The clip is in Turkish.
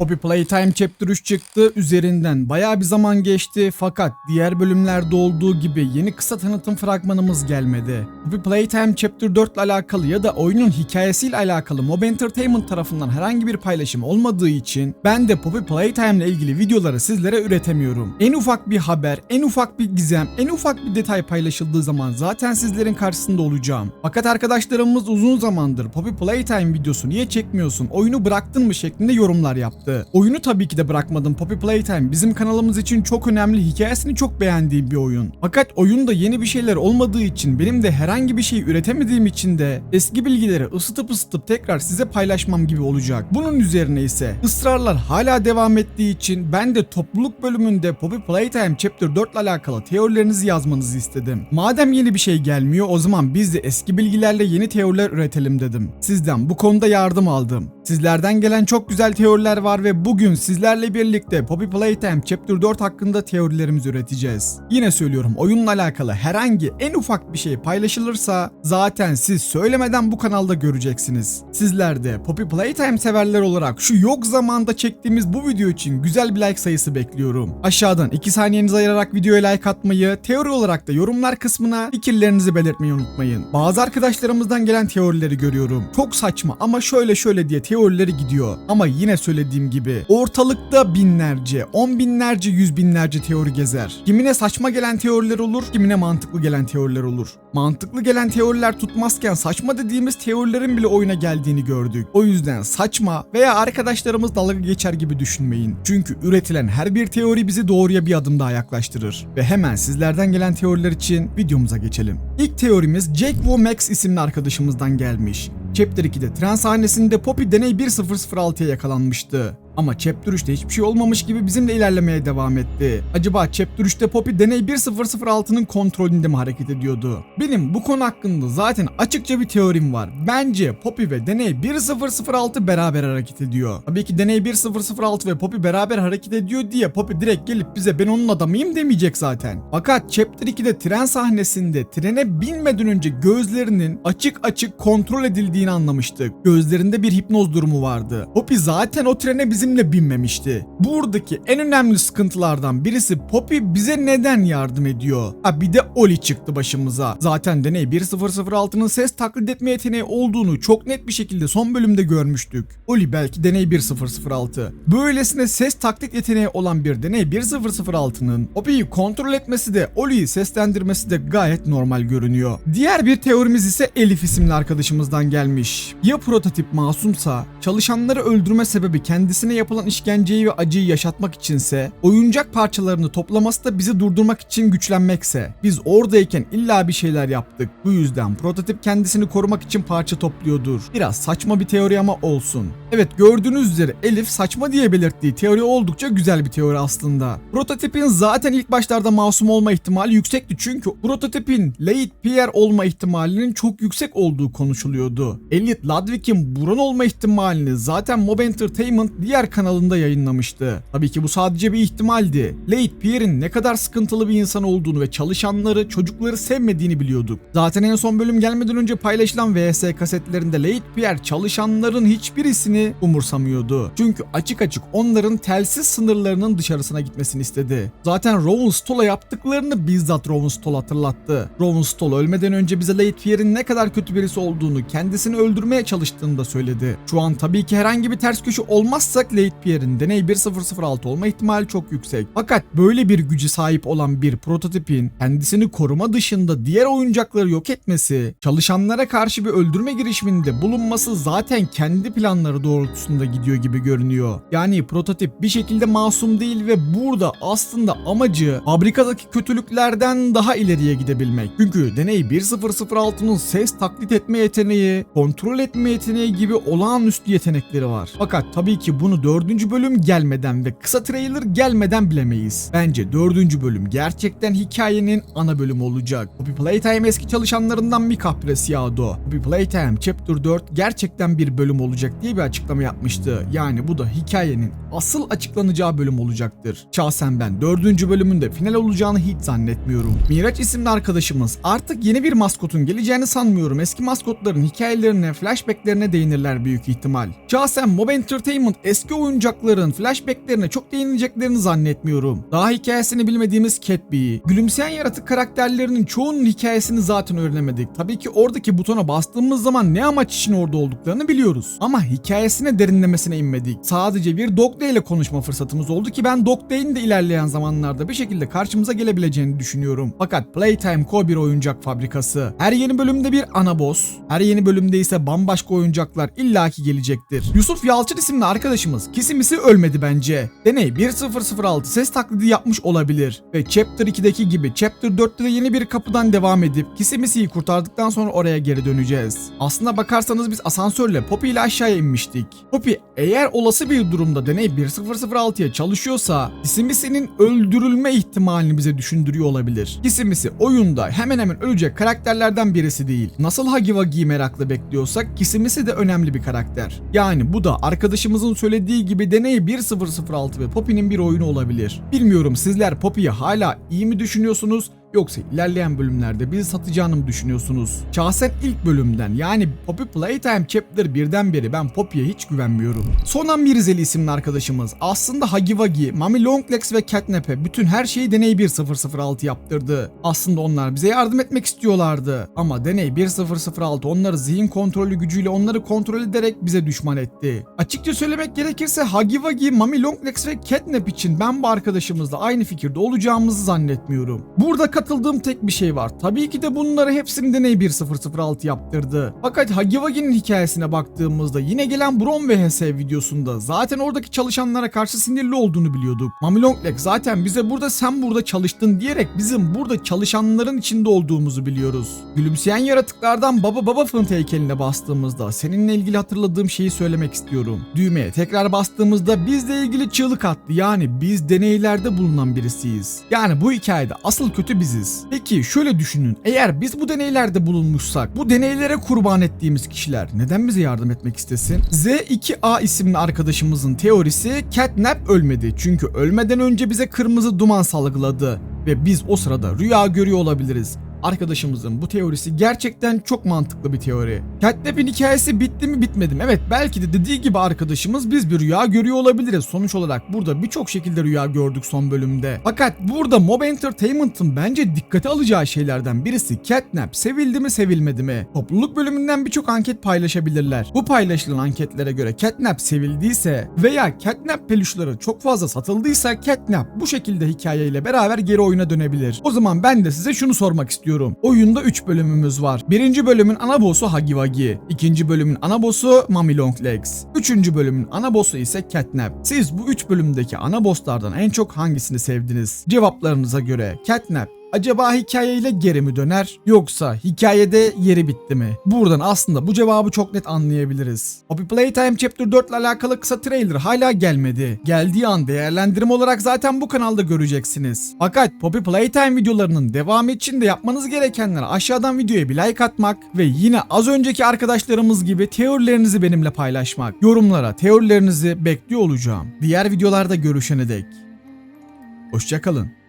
Poppy Playtime Chapter 3 çıktı. Üzerinden bayağı bir zaman geçti fakat diğer bölümlerde olduğu gibi yeni kısa tanıtım fragmanımız gelmedi. Poppy Playtime Chapter 4 ile alakalı ya da oyunun hikayesiyle alakalı Mob Entertainment tarafından herhangi bir paylaşım olmadığı için ben de Poppy Playtime ile ilgili videoları sizlere üretemiyorum. En ufak bir haber, en ufak bir gizem, en ufak bir detay paylaşıldığı zaman zaten sizlerin karşısında olacağım. Fakat arkadaşlarımız uzun zamandır Poppy Playtime videosu niye çekmiyorsun, oyunu bıraktın mı şeklinde yorumlar yaptı. Oyunu tabii ki de bırakmadım. Poppy Playtime bizim kanalımız için çok önemli, hikayesini çok beğendiğim bir oyun. Fakat oyunda yeni bir şeyler olmadığı için benim de herhangi bir şey üretemediğim için de eski bilgileri ısıtıp ısıtıp tekrar size paylaşmam gibi olacak. Bunun üzerine ise ısrarlar hala devam ettiği için ben de topluluk bölümünde Poppy Playtime Chapter 4 ile alakalı teorilerinizi yazmanızı istedim. Madem yeni bir şey gelmiyor o zaman biz de eski bilgilerle yeni teoriler üretelim dedim. Sizden bu konuda yardım aldım. Sizlerden gelen çok güzel teoriler var ve bugün sizlerle birlikte Poppy Playtime Chapter 4 hakkında teorilerimizi üreteceğiz. Yine söylüyorum oyunla alakalı herhangi en ufak bir şey paylaşılırsa zaten siz söylemeden bu kanalda göreceksiniz. Sizler de Poppy Playtime severler olarak şu yok zamanda çektiğimiz bu video için güzel bir like sayısı bekliyorum. Aşağıdan 2 saniyenizi ayırarak videoya like atmayı, teori olarak da yorumlar kısmına fikirlerinizi belirtmeyi unutmayın. Bazı arkadaşlarımızdan gelen teorileri görüyorum. Çok saçma ama şöyle şöyle diye teorileri gidiyor. Ama yine söylediğim gibi ortalıkta binlerce, on binlerce, yüz binlerce teori gezer. Kimine saçma gelen teoriler olur, kimine mantıklı gelen teoriler olur. Mantıklı gelen teoriler tutmazken saçma dediğimiz teorilerin bile oyuna geldiğini gördük. O yüzden saçma veya arkadaşlarımız dalga geçer gibi düşünmeyin. Çünkü üretilen her bir teori bizi doğruya bir adım daha yaklaştırır. Ve hemen sizlerden gelen teoriler için videomuza geçelim. İlk teorimiz Jack Wu Max isimli arkadaşımızdan gelmiş. Chapter 2'de tren sahnesinde Poppy deney 1006'ya yakalanmıştı. Ama Chapter 3'te hiçbir şey olmamış gibi bizimle ilerlemeye devam etti. Acaba Chapter 3'te Poppy deney 1006'nın kontrolünde mi hareket ediyordu? Benim bu konu hakkında zaten açıkça bir teorim var. Bence Poppy ve deney 1006 beraber hareket ediyor. Tabii ki deney 1006 ve Poppy beraber hareket ediyor diye Poppy direkt gelip bize ben onun adamıyım demeyecek zaten. Fakat Chapter 2'de tren sahnesinde trene binmeden önce gözlerinin açık açık kontrol edildiğini anlamıştık. Gözlerinde bir hipnoz durumu vardı. Poppy zaten o trene bizimle binmemişti. Buradaki en önemli sıkıntılardan birisi Poppy bize neden yardım ediyor? Ha bir de Oli çıktı başımıza. Zaten deney 1006'nın ses taklit etme yeteneği olduğunu çok net bir şekilde son bölümde görmüştük. Oli belki deney 1006. Böylesine ses taklit yeteneği olan bir deney 1006'nın Poppy'yi kontrol etmesi de Oli'yi seslendirmesi de gayet normal görünüyor. Diğer bir teorimiz ise Elif isimli arkadaşımızdan gelmiş. Ya prototip masumsa, çalışanları öldürme sebebi kendisine yapılan işkenceyi ve acıyı yaşatmak içinse, oyuncak parçalarını toplaması da bizi durdurmak için güçlenmekse, biz oradayken illa bir şeyler yaptık. Bu yüzden prototip kendisini korumak için parça topluyordur. Biraz saçma bir teori ama olsun. Evet gördüğünüz üzere Elif saçma diye belirttiği teori oldukça güzel bir teori aslında. Prototipin zaten ilk başlarda masum olma ihtimali yüksekti çünkü prototipin Late Pierre olma ihtimalinin çok yüksek olduğu konuşuluyordu. Elliot Ludwig'in Buron olma ihtimalini zaten Mob Entertainment diğer kanalında yayınlamıştı. Tabii ki bu sadece bir ihtimaldi. Late Pierre'in ne kadar sıkıntılı bir insan olduğunu ve çalışanları, çocukları sevmediğini biliyorduk. Zaten en son bölüm gelmeden önce paylaşılan VS kasetlerinde Late Pierre çalışanların hiçbirisini umursamıyordu. Çünkü açık açık onların telsiz sınırlarının dışarısına gitmesini istedi. Zaten Rowan Stoll'a yaptıklarını bizzat Rowan Stoll hatırlattı. Rowan Stoll ölmeden önce bize Late Pierre'in ne kadar kötü birisi olduğunu, kendisini öldürmeye çalıştığını da söyledi. Şu an tabii ki herhangi bir ters köşe olmazsak Late Pierre'in deney 1006 olma ihtimali çok yüksek. Fakat böyle bir gücü sahip olan bir prototipin kendisini koruma dışında diğer oyuncakları yok etmesi, çalışanlara karşı bir öldürme girişiminde bulunması zaten kendi planları doğrultusunda gidiyor gibi görünüyor. Yani prototip bir şekilde masum değil ve burada aslında amacı fabrikadaki kötülüklerden daha ileriye gidebilmek. Çünkü deney 1006'nın ses taklit etme yeteneği, kontrol etme yeteneği gibi olağanüstü yetenekleri var. Fakat tabii ki bunu 4. bölüm gelmeden ve kısa trailer gelmeden bilemeyiz. Bence 4. bölüm gerçekten hikayenin ana bölümü olacak. Poppy Playtime eski çalışanlarından Mika Preciado. Poppy Playtime Chapter 4 gerçekten bir bölüm olacak diye bir açıklama yapmıştı. Yani bu da hikayenin asıl açıklanacağı bölüm olacaktır. Şahsen ben 4. bölümün de final olacağını hiç zannetmiyorum. Miraç isimli arkadaşımız artık yeni bir maskotun geleceğini sanmıyorum. Eski maskotların hikayelerine, flashbacklerine değinirler büyük ihtimal. Şahsen Mob Entertainment eski eski oyuncakların flashbacklerine çok değineceklerini zannetmiyorum. Daha hikayesini bilmediğimiz Cat Bee, gülümseyen yaratık karakterlerinin çoğunun hikayesini zaten öğrenemedik. Tabii ki oradaki butona bastığımız zaman ne amaç için orada olduklarını biliyoruz. Ama hikayesine derinlemesine inmedik. Sadece bir Dog Day ile konuşma fırsatımız oldu ki ben Dog Day'in de ilerleyen zamanlarda bir şekilde karşımıza gelebileceğini düşünüyorum. Fakat Playtime Co bir oyuncak fabrikası. Her yeni bölümde bir ana boss, her yeni bölümde ise bambaşka oyuncaklar illaki gelecektir. Yusuf Yalçın isimli arkadaşımız kesimisi ölmedi bence. Deney 1006 ses taklidi yapmış olabilir ve Chapter 2'deki gibi Chapter 4'te de yeni bir kapıdan devam edip Kisimisi'yi kurtardıktan sonra oraya geri döneceğiz. Aslına bakarsanız biz asansörle Poppy ile aşağıya inmiştik. Poppy eğer olası bir durumda deney 1006'ya çalışıyorsa Kisimisi'nin öldürülme ihtimalini bize düşündürüyor olabilir. Kisimisi oyunda hemen hemen ölecek karakterlerden birisi değil. Nasıl Hagi Wagi'yi merakla bekliyorsak Kisimisi de önemli bir karakter. Yani bu da arkadaşımızın söylediği gibi deney 1006 ve Poppy'nin bir oyunu olabilir. Bilmiyorum sizler Poppy'yi hala iyi mi düşünüyorsunuz yoksa ilerleyen bölümlerde bizi satacağını mı düşünüyorsunuz? Şahsen ilk bölümden yani Poppy Playtime Chapter 1'den beri ben Poppy'ye hiç güvenmiyorum. Sonan Mirzeli isimli arkadaşımız aslında Hagi Wagi, Mami Longlegs ve Catnap'e bütün her şeyi Deney 1006 yaptırdı. Aslında onlar bize yardım etmek istiyorlardı. Ama Deney 1006 onları zihin kontrolü gücüyle onları kontrol ederek bize düşman etti. Açıkça söylemek gerekirse Hagi Wagi, Mami Longlegs ve Catnap için ben bu arkadaşımızla aynı fikirde olacağımızı zannetmiyorum. Burada katıldığım tek bir şey var. Tabii ki de bunları hepsini Deney 1006 yaptırdı. Fakat Hagi Wagi'nin hikayesine baktığımızda yine gelen Brom ve videosunda zaten oradaki çalışanlara karşı sinirli olduğunu biliyorduk. Mami Longlegs zaten bize burada sen burada çalıştın diyerek bizim burada çalışanların içinde olduğumuzu biliyoruz. Gülümseyen yaratıklardan Baba Baba Fınt heykeline bastığımızda seninle ilgili hatırladığım şeyi söylemek istiyorum. Düğmeye tekrar bastığımızda bizle ilgili çığlık attı. Yani biz deneylerde bulunan birisiyiz. Yani bu hikayede asıl kötü biziz. Peki şöyle düşünün. Eğer biz bu deneylerde bulunmuşsak bu deneylere kurban ettiğimiz kişiler neden bize yardım etmek istesin? Z2A isimli arkadaşımızın teorisi Catnap ölmedi. Çünkü ölmeden önce bize kırmızı duman salgıladı ve biz o sırada rüya görüyor olabiliriz. Arkadaşımızın bu teorisi gerçekten çok mantıklı bir teori. Catnap'in hikayesi bitti mi bitmedi mi? Evet belki de dediği gibi arkadaşımız biz bir rüya görüyor olabiliriz. Sonuç olarak burada birçok şekilde rüya gördük son bölümde. Fakat burada Mob Entertainment'ın bence dikkate alacağı şeylerden birisi Catnap sevildi mi sevilmedi mi? Topluluk bölümünden birçok anket paylaşabilirler. Bu paylaşılan anketlere göre Catnap sevildiyse veya Catnap peluşları çok fazla satıldıysa Catnap bu şekilde hikayeyle beraber geri oyuna dönebilir. O zaman ben de size şunu sormak istiyorum. Oyunda 3 bölümümüz var. Birinci bölümün ana boss'u Hagi Wagi. İkinci bölümün ana boss'u Mami Longlegs. Üçüncü bölümün ana boss'u ise Catnap. Siz bu 3 bölümdeki ana boss'lardan en çok hangisini sevdiniz? Cevaplarınıza göre Catnap Acaba hikayeyle geri mi döner yoksa hikayede yeri bitti mi? Buradan aslında bu cevabı çok net anlayabiliriz. Poppy Playtime Chapter 4 ile alakalı kısa trailer hala gelmedi. Geldiği an değerlendirme olarak zaten bu kanalda göreceksiniz. Fakat Poppy Playtime videolarının devamı için de yapmanız gerekenler aşağıdan videoya bir like atmak ve yine az önceki arkadaşlarımız gibi teorilerinizi benimle paylaşmak. Yorumlara teorilerinizi bekliyor olacağım. Diğer videolarda görüşene dek. Hoşçakalın.